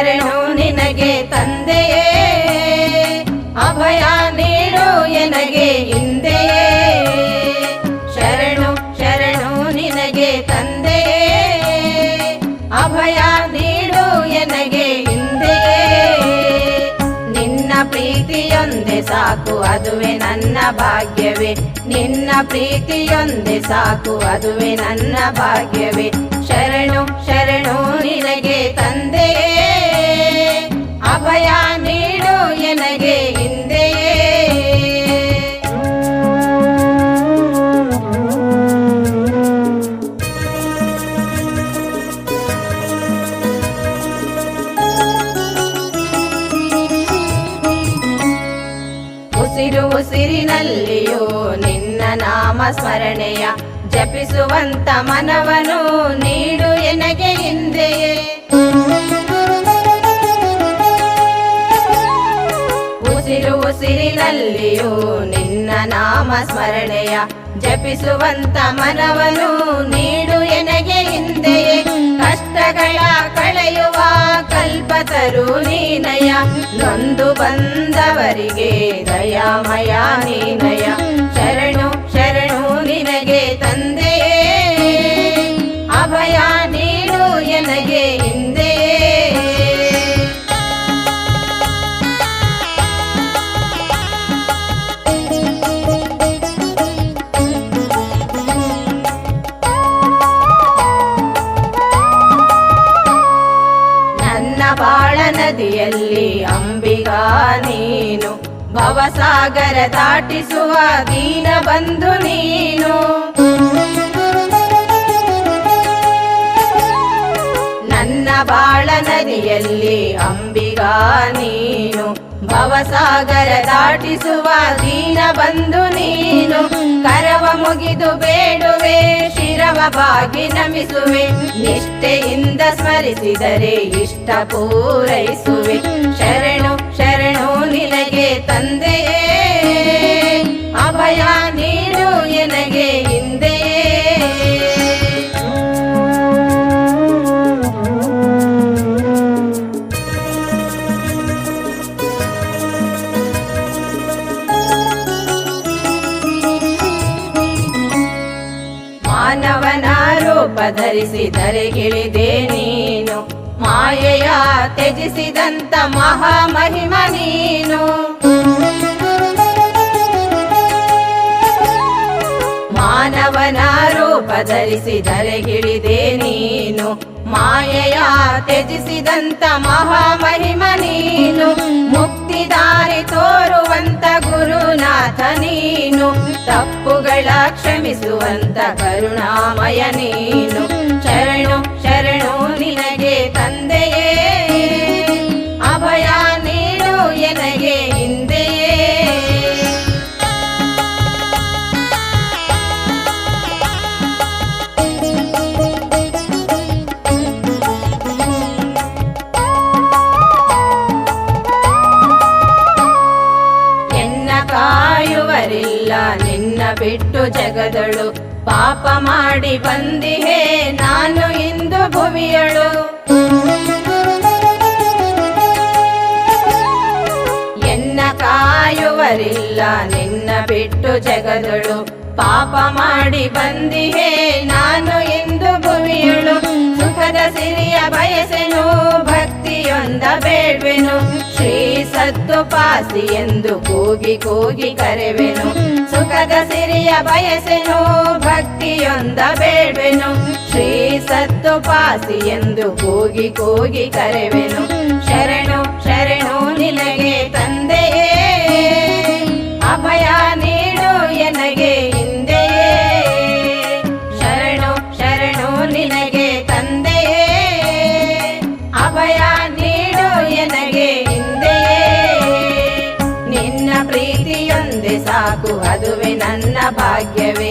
ಶರಣು ನಿನಗೆ ತಂದೆಯೇ. ಅಭಯ ನೀಡು ಎನಗೆ ಹಿಂದೆಯೇ. ಶರಣು ಶರಣು ನಿನಗೆ ತಂದೆಯೇ. ಅಭಯ ನೀಡು ಎನಗೆ ಹಿಂದೆಯೇ. ನಿನ್ನ ಪ್ರೀತಿಯೊಂದೆ ಸಾಕು, ಅದುವೆ ನನ್ನ ಭಾಗ್ಯವೇ. ನಿನ್ನ ಪ್ರೀತಿಯೊಂದೆ ಸಾಕು, ಅದುವೆ ನನ್ನ ಭಾಗ್ಯವೇ. ಶರಣು ಶರಣು ನಿನಗೆ ತಂದೆಯೇ. ಉಸಿರಿನಲ್ಲಿಯೂ ನಿನ್ನ ನಾಮ ಸ್ಮರಣೆಯ ಜಪಿಸುವಂತ ಮನವನು ನೀಡು ಎನಗೆ ಹಿಂದೆಯೇ ಉಸಿರು ಉಸಿರಿನಲ್ಲಿಯೂ ನಿನ್ನ ನಾಮ ಸ್ಮರಣೆಯ ಜಪಿಸುವಂತ ಮನವನು ನೀಡು ಎನಗೆ ಕಲ್ಪತರು ನೀನಯ ನೊಂದು ಬಂದವರಿಗೆ ದಯಾಮಯ ನೀನಯ. ನದಿಯಲ್ಲಿ ಅಂಬಿಗಾ ನೀನು, ಭವಸಾಗರ ದಾಟಿಸುವ ದೀನ ಬಂಧು ನೀನು. ನನ್ನ ಬಾಳ ನದಿಯಲ್ಲಿ ಅಂಬಿಗಾ ನೀನು, ಭವಸಾಗರ ದಾಟಿಸುವ ದೀನ ಬಂಧು ನೀನು. ಕರವ ಮುಗಿದು ಬೇಡುವೆ ಬಾಗಿ ನಮಿಸುವೆ. ನಿಷ್ಠೆಯಿಂದ ಸ್ಮರಿಸಿದರೆ ಇಷ್ಟ ಪೂರೈಸುವೆ. ಶರಣು ಶರಣು ನಿನಗೆ ತಂದೆಯೇ ರೂಪ ಧರಿಸಿ ಧರೆಗಿಳಿದೆ ನೀನು. ಮಾಯೆಯ ತ್ಯಜಿಸಿದಂತ ಮಹಾಮಹಿಮ ನೀನು. ಮಾನವನ ರೂಪ ಧರಿಸಿ ಧರೆಗಿಳಿದೆ ನೀನು. ಮಾಯೆಯ ತ್ಯಜಿಸಿದಂತ ಮಹಾಮಹಿಮ ನೀನು. ಮುಕ್ತಿ ದಾರಿ ತೋರುವಂತ ತಪ್ಪುಗಳ ಕ್ಷಮಿಸುವಂತ ಕರುಣಾಮಯ ನೀನು ಶರಣು ಶರಣು ಬಿಟ್ಟು ಜಗದಳು. ಪಾಪ ಮಾಡಿ ಬಂದಿಹೇ ನಾನು ಇಂದು ಭುವಿಯಳು ಎನ್ನ ಕಾಯುವರಿಲ್ಲ, ನಿನ್ನ ಬಿಟ್ಟು ಜಗದಳು. ಪಾಪ ಮಾಡಿ ಬಂದಿಹೇ ನಾನು ಇಂದು ಭುವಿಯಳು ಸುಖದ ಸಿರಿಯ ಬಯಸೆನು, ಭಕ್ತಿಯೊಂದ ಬೇಡ್ವೆನು. ಶ್ರೀ ಸತ್ತು ಪಾಸಿ ಎಂದು ಕೂಗಿ ಕೂಗಿ ಕರೆವೆನು. ಸುಖದ ಸಿರಿಯ ಬಯಸೆನು, ಭಕ್ತಿಯೊಂದ ಬೇಡ್ವೆನು. ಶ್ರೀ ಪಾಸಿ ಎಂದು ಕೂಗಿ ಕೂಗಿ ಕರೆವೆನು. ಶರಣು ಶರಣು ನಿನಗೆ ತಂದೆಯೇ. ಅಭಯ ನೀಡು ಎನಗೆ ಹಿಂದೆಯೇ. ಶರಣು ಶರಣು ನಿನಗೆ ತಂದೆಯೇ. ಅಭಯ ನೀಡು ಎನಗೆ ಸಾಕು ಅದುವೇ ನನ್ನ ಭಾಗ್ಯವೇ.